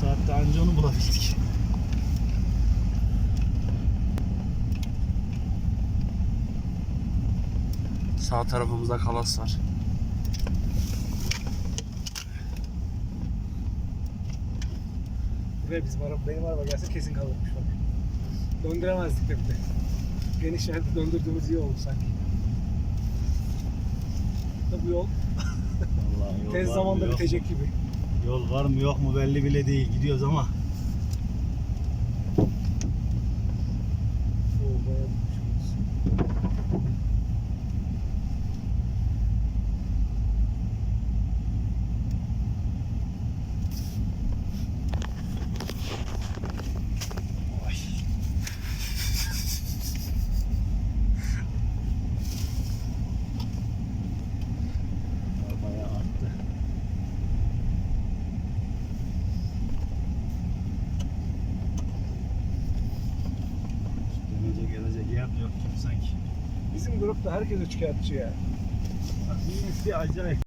saatte anca onu bulabildik. Sağ tarafımızda kalas var. Buraya bizim araba, benim araba gelse kesin kalırmış bak. Döndüremezdik de bir de. Geniş yerde döndürdüğümüz iyi oldu sanki. Da bu yol Vallahi yol tez zamanda bitecek gibi. Yol var mı yok mu belli bile değil. Gidiyoruz ama yer yok gibi sanki. Bizim grupta herkes üçkağıtçı ya. Bak, Birisi acayip.